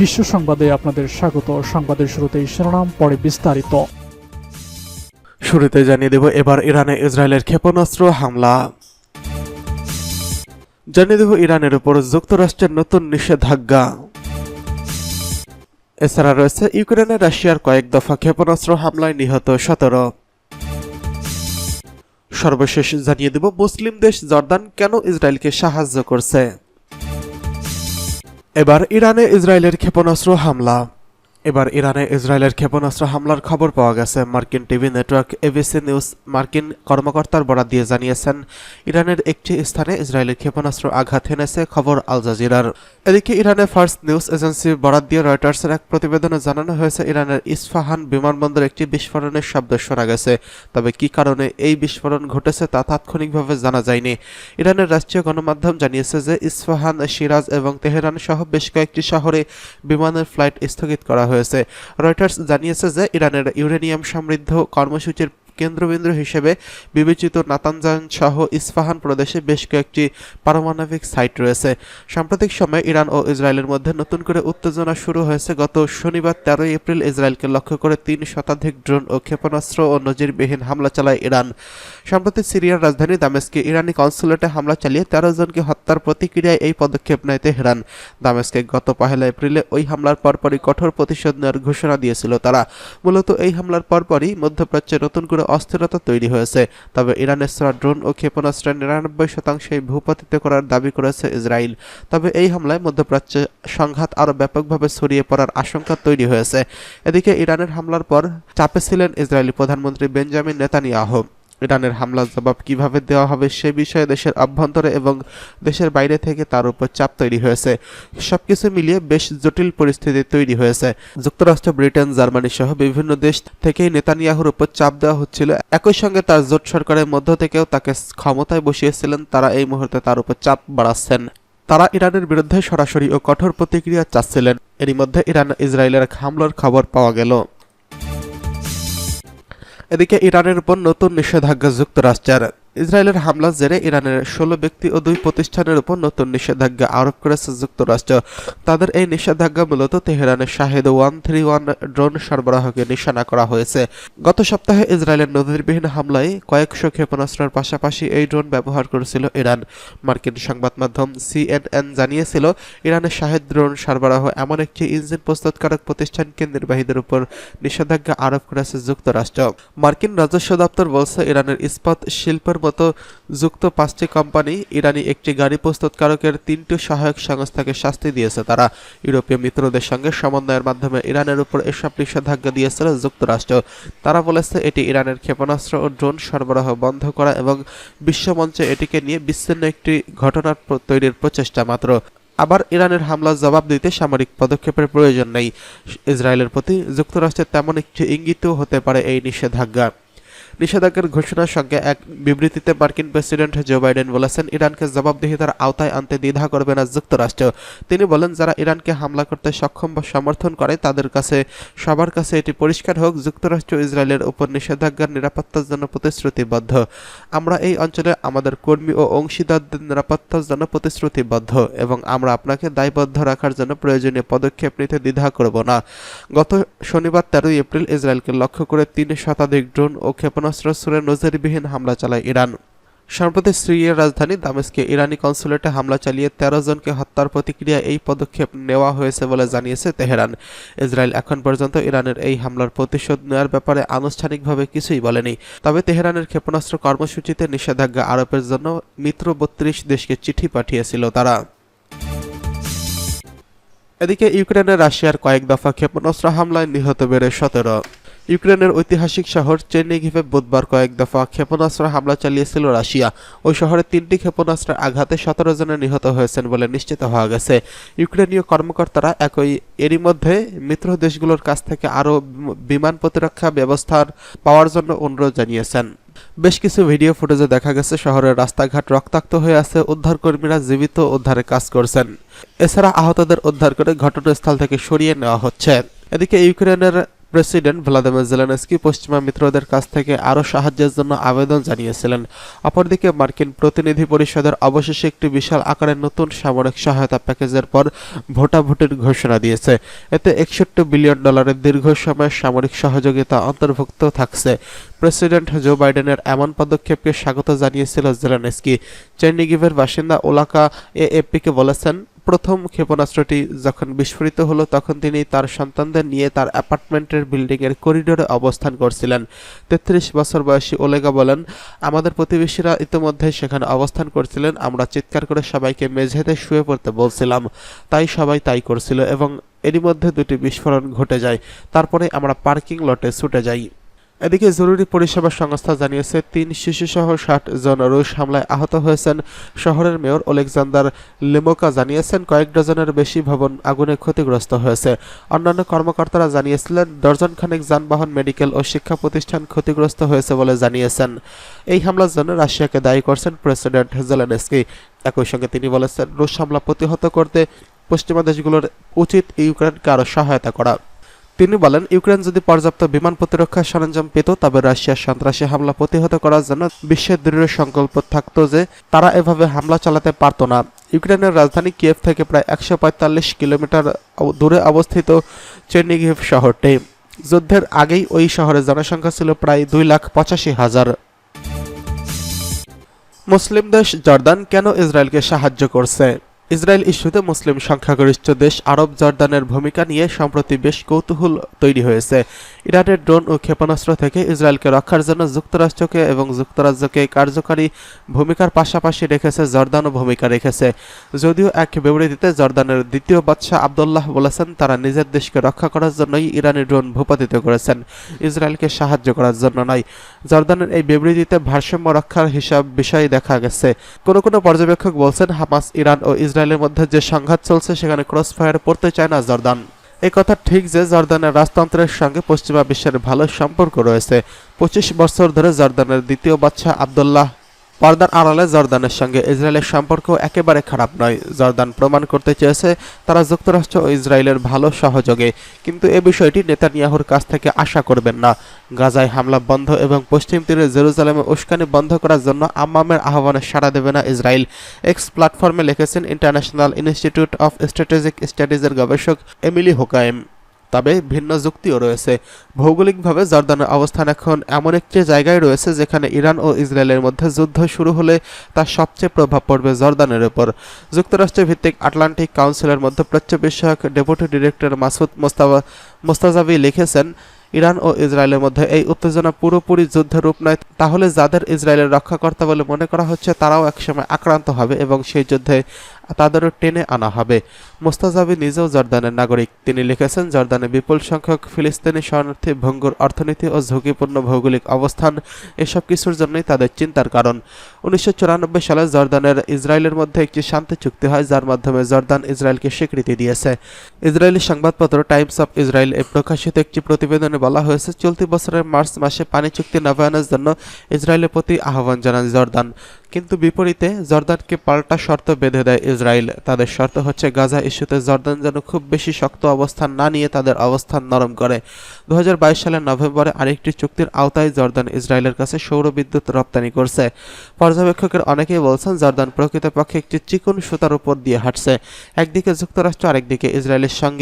বিশ্ব সংবাদে আপনাদের স্বাগত। সংবাদের শুরুতেই শিরোনাম, পরে বিস্তারিত। শুরুতে জানিয়ে দেব, এবার ইরানে ইসরায়েলের ক্ষেপণাস্ত্র হামলা। জানিয়ে দেব, ইরানের উপর যুক্তরাষ্ট্রের নতুন নিষেধাজ্ঞা। এছাড়া রয়েছে, ইউক্রেনে রাশিয়ার কয়েক দফা ক্ষেপণাস্ত্র হামলায় নিহত সতেরো। সর্বশেষ জানিয়ে দেব, মুসলিম দেশ জর্দান কেন ইসরায়েলকে সাহায্য করছে? এবার ইরানে ইসরায়েলের ক্ষেপণাস্ত্র হামলা। এবার ইরানে ইসরায়েলের ক্ষেপণাস্ত্র হামলার খবর পাওয়া গেছে। মার্কিন টিভি নেটওয়ার্ক এবিসি নিউজ মার্কিন কর্মকর্তার বরাত দিয়ে জানিয়েছেন, ইরানের একটি স্থানে ইসরায়েলের ক্ষেপণাস্ত্র আঘাত হেনেছে, খবর আল জাজিরার। এদিকে ইরানের ফার্স্ট নিউজ এজেন্সি বরাত দিয়ে রয়টার্সের এক প্রতিবেদনে জানানো হয়েছে, ইরানের ইস্ফাহান বিমানবন্দরে একটি বিস্ফোরণের শব্দ শোনা গেছে। তবে কি কারণে এই বিস্ফোরণ ঘটেছে তা তাৎক্ষণিকভাবে জানা যায়নি। ইরানের রাষ্ট্রীয় গণমাধ্যম জানিয়েছে যে, ইস্ফাহান, সিরাজ এবং তেহরান সহ বেশ কয়েকটি শহরে বিমানের ফ্লাইট স্থগিত করা হয়েছে। রয়টার্স জানিয়েছে যে ইরানের ইউরেনিয়াম সমৃদ্ধ কর্মসূচির কেন্দ্রবিন্দু হিসেবে বিবেচিত নাতানজান সহ ইস্ফাহান প্রদেশে বেশ কয়েকটি পারমাণবিক সাইট রয়েছে। সাম্প্রতিক সময়ে ইরান ও ইসরায়েলের মধ্যে নতুন করে উত্তেজনা শুরু হয়েছে। গত শনিবার তেরোই এপ্রিল ইসরায়েলকে লক্ষ্য করে তিন শতাধিক ড্রোন ও ক্ষেপণাস্ত্র ও নজিরবিহীন হামলা চালায় ইরান। সম্প্রতি সিরিয়ার রাজধানী দামেস্কে ইরানি কনসুলেটে হামলা চালিয়ে তেরো জনকে হত্যার প্রতিক্রিয়ায় এই পদক্ষেপ নেয় তেহরান। দামেস্কে গত পহেলা এপ্রিলে ওই হামলার পরপরই কঠোর প্রতিশোধ নেওয়ার ঘোষণা দিয়েছিল তারা। মূলত এই হামলার পরপরই মধ্যপ্রাচ্যে নতুন করে অস্থিরতা তৈরি হয়েছে। তবে ইরানের ছোড়া ড্রোন ও ক্ষেপণাস্ত্রের নিরানব্বই শতাংশই ভূপাতিত করার দাবি করেছে ইসরায়েল। তবে এই হামলায় মধ্যপ্রাচ্যে সংঘাত আরও ব্যাপকভাবে ছড়িয়ে পড়ার আশঙ্কা তৈরি হয়েছে। এদিকে ইরানের হামলার পর চাপে ছিলেন ইসরায়েলি প্রধানমন্ত্রী বেঞ্জামিন নেতানিয়াহু। ইরানের হামলার জবাব কীভাবে দেওয়া হবে সে বিষয়ে দেশের অভ্যন্তরে এবং দেশের বাইরে থেকে তার উপর চাপ তৈরি হয়েছে। সবকিছু মিলিয়ে বেশ জটিল পরিস্থিতি তৈরি হয়েছে। যুক্তরাষ্ট্র, ব্রিটেন, জার্মানি সহ বিভিন্ন দেশ থেকেই নেতানিয়াহুর উপর চাপ দেওয়া হচ্ছিল। একই সঙ্গে তার জোট সরকারের মধ্য থেকেও তাকে ক্ষমতায় বসিয়েছিলেন। তারা এই মুহূর্তে তার উপর চাপ বাড়াচ্ছেন। তারা ইরানের বিরুদ্ধে সরাসরি ও কঠোর প্রতিক্রিয়া চাচ্ছিলেন। এরই মধ্যে ইরান ইসরায়েলের হামলার খবর পাওয়া গেল। এদিকে ইরানের উপর নতুন নিষেধাজ্ঞা যুক্তরাষ্ট্রের। ইসরায়েলের হামলার জেরে ইরানের ষোলো ব্যক্তি ও দুই প্রতিষ্ঠানের উপর নতুন নিষেধাজ্ঞা আরোপ করেছে যুক্তরাষ্ট্র। তাদের এই নিষেধাজ্ঞা মূলত তেহরানের Shahed one three one drone সরবরাহকে নিশানা করা হয়েছে। গত সপ্তাহে ইসরায়েলের নজিরবিহীন হামলায় কয়েকশো ক্ষেপণাস্ত্রের পাশাপাশি এই ড্রোন ব্যবহার করেছিল ইরান। মার্কিন সংবাদ মাধ্যম সিএনএন জানিয়েছিল, ইরানের শাহেদ ড্রোন সরবরাহ এমন একটি ইঞ্জিন প্রস্তুতকারক প্রতিষ্ঠানকে নির্বাহীদের উপর নিষেধাজ্ঞা আরোপ করেছে যুক্তরাষ্ট্র। মার্কিন রাজস্ব দপ্তর বলছে, ইরানের ইস্পাত শিল্পের মতো যুক্ত পাঁচটি কোম্পানি ইরানি একটি গাড়ি প্রস্তুতকারকের তিনটি সহায়ক সংস্থাকে শাস্তি দিয়েছে। তারা ইউরোপীয় মিত্রদের সঙ্গে সমন্বয়ের মাধ্যমে ইরানের উপর এসব নিষেধাজ্ঞা দিয়েছিল যুক্তরাষ্ট্র। তারা বলেছে এটি ইরানের ক্ষেপণাস্ত্র ও ড্রোন সরবরাহ বন্ধ করা এবং বিশ্বমঞ্চে এটিকে নিয়ে বিচ্ছিন্ন একটি ঘটনার তৈরির প্রচেষ্টা মাত্র। আবার ইরানের হামলার জবাব দিতে সামরিক পদক্ষেপের প্রয়োজন নেই। ইসরায়েলের প্রতি যুক্তরাষ্ট্রের তেমন একটি ইঙ্গিতও হতে পারে এই নিষেধাজ্ঞা। নিষেধাজ্ঞার ঘোষণার সঙ্গে এক বিবৃতিতে মার্কিন প্রেসিডেন্ট জো বাইডেন বলেছেন, ইরানকে জবাবদিহিতার আওতায় আনতে দ্বিধা করবে না যুক্তরাষ্ট্র। তিনি বলেন, যারা ইরানকে হামলা করতে সক্ষম বা সমর্থন করে, তাদের কাছে, সবার কাছে এটি পরিষ্কার হোক, যুক্তরাষ্ট্র ইসরায়েলের উপর নিষেধাজ্ঞার নিরাপত্তার জন্য প্রতিশ্রুতিবদ্ধ। আমরা এই অঞ্চলে আমাদের কর্মী ও অংশীদারদের নিরাপত্তার জন্য প্রতিশ্রুতিবদ্ধ এবং আমরা আপনাকে দায়বদ্ধ রাখার জন্য প্রয়োজনীয় পদক্ষেপ নিতে দ্বিধা করব না। গত শনিবার তেরোই এপ্রিল ইসরায়েলকে লক্ষ্য করে তিন শতাধিক ড্রোন ও ক্ষেপণাস্ত্র ছুড়ে নজিরবিহীন হামলা চালায় ইরান। সম্প্রতি সিরিয়ার রাজধানী দামেস্কে ইরানি কনসুলেটে হামলা চালিয়ে তেরো জনকে হত্যার প্রতিক্রিয়া এই পদক্ষেপ নেওয়া হয়েছে বলে জানিয়েছে তেহরান। ইসরায়েল এখন পর্যন্ত ইরানের এই হামলার প্রতিশোধ নেওয়ার ব্যাপারে আনুষ্ঠানিকভাবে কিছুই বলেনি। তবে তেহরানের ক্ষেপণাস্ত্র কর্মসূচিতে নিষেধাজ্ঞা আরোপের জন্য মিত্র বত্রিশ দেশকে চিঠি পাঠিয়েছিল তারা। এদিকে ইউক্রেনে রাশিয়ার কয়েক দফা ক্ষেপণাস্ত্র হামলায় নিহত বেড়ে সতেরো। ইউক্রেনের ঐতিহাসিক শহর চেন্নিগিভে বুধবার কয়েক দফা ক্ষেপণাস্ত্র হামলা চালিয়েছিল রাশিয়া। ওই শহরে তিনটি ক্ষেপণাস্ত্রের আঘাতে সতেরো জনে নিহত হয়েছেন বলে নিশ্চিত হওয়া গেছে। ইউক্রেনীয় কর্মকর্তারা একই এরই মধ্যে মিত্র দেশগুলোর কাছ থেকে আরও বিমান প্রতিরক্ষা ব্যবস্থার পাওয়ার জন্য অনুরোধ জানিয়েছেন। বেশ কিছু ভিডিও ফুটেজে দেখা গেছে, শহরের রাস্তাঘাট রক্তাক্ত হয়ে আছে, উদ্ধারকর্মীরা জীবিত উদ্ধারে কাজ করছেন। এছাড়া আহতদের উদ্ধার করে ঘটনাস্থল থেকে সরিয়ে নেওয়া হচ্ছে। এদিকে ইউক্রেনের প্রেসিডেন্ট ভ্লাদিমির জেলেনস্কি পশ্চিমা মিত্রদের কাছ থেকে আরও সাহায্যের জন্য আবেদন জানিয়েছিলেন। অপরদিকে মার্কিন প্রতিনিধি পরিষদের অবশেষে একটি বিশাল আকারের নতুন সামরিক সহায়তা প্যাকেজের পর ভোটাভুটির ঘোষণা দিয়েছে। এতে একষট্টি বিলিয়ন ডলারের দীর্ঘ সময়ের সামরিক সহযোগিতা অন্তর্ভুক্ত থাকছে। প্রেসিডেন্ট জো বাইডেনের এমন পদক্ষেপকে স্বাগত জানিয়েছিল জেলেনস্কি। চেন্নিগিভের বাসিন্দা ওলাকা এএফপিকে বলেছেন প্রথম ক্ষেপণাস্ত্রটি যখন বিস্ফোরিত হলো, তখন তিনি তার সন্তানদের নিয়ে তার অ্যাপার্টমেন্টের বিল্ডিংয়ের করিডোরে অবস্থান করছিলেন। তেত্রিশ বছর বয়সী ওলেগা বলেন, আমাদের প্রতিবেশীরা ইতিমধ্যে সেখানে অবস্থান করছিলেন, আমরা চিৎকার করে সবাইকে মেঝেতে শুয়ে পড়তে বলছিলাম। তাই সবাই তাই করছিল এবং এরই মধ্যে দুটি বিস্ফোরণ ঘটে যায়। তারপরে আমরা পার্কিং লটে ছুটে যাই। এদিকে জরুরি পরিষেবা সংস্থা জানিয়েছে, তিন শিশুসহ ষাট জন রুশ হামলায় আহত হয়েছেন। শহরের মেয়র ওলেকজান্ডার লেমোকা জানিয়েছেন, কয়েক ডজনের বেশি ভবন আগুনে ক্ষতিগ্রস্ত হয়েছে। অন্যান্য কর্মকর্তারা জানিয়েছিলেন ডজন খানেক যানবাহন, মেডিকেল ও শিক্ষা প্রতিষ্ঠান ক্ষতিগ্রস্ত হয়েছে বলে জানিয়েছেন। এই হামলার জন্য রাশিয়াকে দায়ী করছেন প্রেসিডেন্ট জেলেনস্কি। একই সঙ্গে তিনি বলেছেন রুশ হামলা প্রতিহত করতে পশ্চিমা দেশগুলোর উচিত ইউক্রেনকে আরও সহায়তা করা। তিনি বলেন, ইউক্রেন যদি পর্যাপ্ত বিমান প্রতিরক্ষা সরঞ্জাম পেত, তবে রাশিয়ার সন্ত্রাসী হামলা প্রতিহত করার জন্য বিশ্বের দৃঢ় সংকল্প থাকত যে তারা এভাবে হামলা চালাতে পারত না। ইউক্রেনের রাজধানী কিয়েভ থেকে প্রায় একশো পঁয়তাল্লিশ কিলোমিটার দূরে অবস্থিত চেরনিগিভ শহরটি। যুদ্ধের আগেই ওই শহরের জনসংখ্যা ছিল প্রায় দুই লাখ পঁচাশি হাজার। মুসলিম দেশ জর্দান কেন ইসরায়েলকে সাহায্য করছে? ইসরায়েল ইস্যুতে মুসলিম সংখ্যাগরিষ্ঠ দেশ আরব জর্দানের ভূমিকা নিয়ে সম্প্রতি বেশ কৌতূহল তৈরি হয়েছে। ইরানের ড্রোন ও ক্ষেপণাস্ত্র থেকে ইসরায়েলকে রক্ষার জন্য যুক্তরাষ্ট্রকে এবং যুক্তরাজ্যকে কার্যকারী ভূমিকার পাশাপাশি রেখেছে জর্দানও ভূমিকা রেখেছে। যদিও এক বিবৃতিতে জর্দানের দ্বিতীয় বাদশাহ আবদুল্লাহ বলেছেন, তারা নিজের দেশকে রক্ষা করার জন্যই ইরানি ড্রোন ভূপাতিত করেছেন, ইসরায়েলকে সাহায্য করার জন্য নয়। জর্দানের এই বিবৃতিতে ভারসাম্য রক্ষার হিসাব বিষয় দেখা গেছে। কোনো কোনো পর্যবেক্ষক বলছেন, হামাস, ইরান ও ইসরায়েলের মধ্যে যে সংঘাত চলছে, সেখানে ক্রস ফায়ার পড়তে চায় না জর্দান। এই কথা ঠিক যে জর্দানের রাজতন্ত্রের সঙ্গে পশ্চিমা বিশ্বের ভালো সম্পর্ক রয়েছে। পঁচিশ বছর ধরে জর্দানের দ্বিতীয় বাচ্চা আবদুল্লাহ পর্দার আড়ালে জর্দানের সঙ্গে ইসরায়েলের সম্পর্ক একেবারে খারাপ নয়। জর্দান প্রমাণ করতে চেয়েছে, তারা যুক্তরাষ্ট্র ও ইসরায়েলের ভালো সহযোগে। কিন্তু এ বিষয়টি নেতানিয়াহুর কাছ থেকে আশা করবেন না। গাজায় হামলা বন্ধ এবং পশ্চিম তীরে জেরুজালেমে উস্কানি বন্ধ করার জন্য আম্মামের আহ্বানে সাড়া দেবে না ইসরায়েল। এক্স প্ল্যাটফর্মে লিখেছেন ইন্টারন্যাশনাল ইনস্টিটিউট অফ স্ট্র্যাটেজিক স্টাডিজের গবেষক এমিলি হোকায়েম তবে ভিন্ন যুক্তিও রয়েছে। ভৌগোলিকভাবে জর্দানের অবস্থান এখন এমন একটি জায়গায় রয়েছে যেখানে ইরান ও ইসরায়েলের মধ্যে যুদ্ধ শুরু হলে তার সবচেয়ে প্রভাব পড়বে জর্দানের উপর। যুক্তরাষ্ট্র ভিত্তিক আটলান্টিক কাউন্সিলের মধ্যপ্রাচ্য বিষয়ক deputy director Masoud Mojtaba Mostajabi লিখেছেন, ইরান ও ইসরায়েলের মধ্যে এই উত্তেজনা পুরোপুরি যুদ্ধের রূপ নয়। তাহলে যাদের ইসরায়েলের রক্ষাকর্তা বলে মনে করা হচ্ছে, তারাও একসময় আক্রান্ত হবে এবং সেই যুদ্ধে তাদেরও টেনে আনা হবে। মোস্তাজাবি নিজেও জর্দানের নাগরিক। তিনি লিখেছেন, জর্দানে বিপুল সংখ্যক ফিলিস্তিনি শরণার্থী, ভঙ্গুর অর্থনীতি ও ঝুঁকিপূর্ণ ভৌগোলিক অবস্থান, এসব কিছুর জন্যই তাদের চিন্তার কারণ। উনিশশো চুরানব্বই সালে জর্দানের ইসরায়েলের মধ্যে একটি শান্তি চুক্তি হয়, যার মাধ্যমে জর্দান ইসরায়েলকে স্বীকৃতি দিয়েছে। ইসরায়েলি সংবাদপত্র টাইমস অফ ইসরায়েল এ প্রকাশিত একটি প্রতিবেদনে বলা হয়েছে, চলতি বছরের মার্চ মাসে পানি চুক্তি নবায়নের জন্য ইসরায়েলের প্রতি আহ্বান জানান জর্দান। কিন্তু বিপরীতে জর্দানকে পাল্টা শর্ত বেঁধে দেয় ইসরায়েল। তাদের শর্ত হচ্ছে গাজা ইস্যুতে জর্দান যেন খুব বেশি শক্ত অবস্থান না নিয়ে তাদের অবস্থান নরম করে। দু হাজার বাইশ সালের নভেম্বরে আরেকটি চুক্তির আওতায় জর্দান ইসরায়েলের কাছে সৌর বিদ্যুৎ রপ্তানি করছে। পর্যবেক্ষকের অনেকেই বলছেন, জর্দান প্রকৃতপক্ষে একটি চিকন সুতার উপর দিয়ে হাঁটছে। একদিকে যুক্তরাষ্ট্র, আরেকদিকে ইসরায়েলের সঙ্গে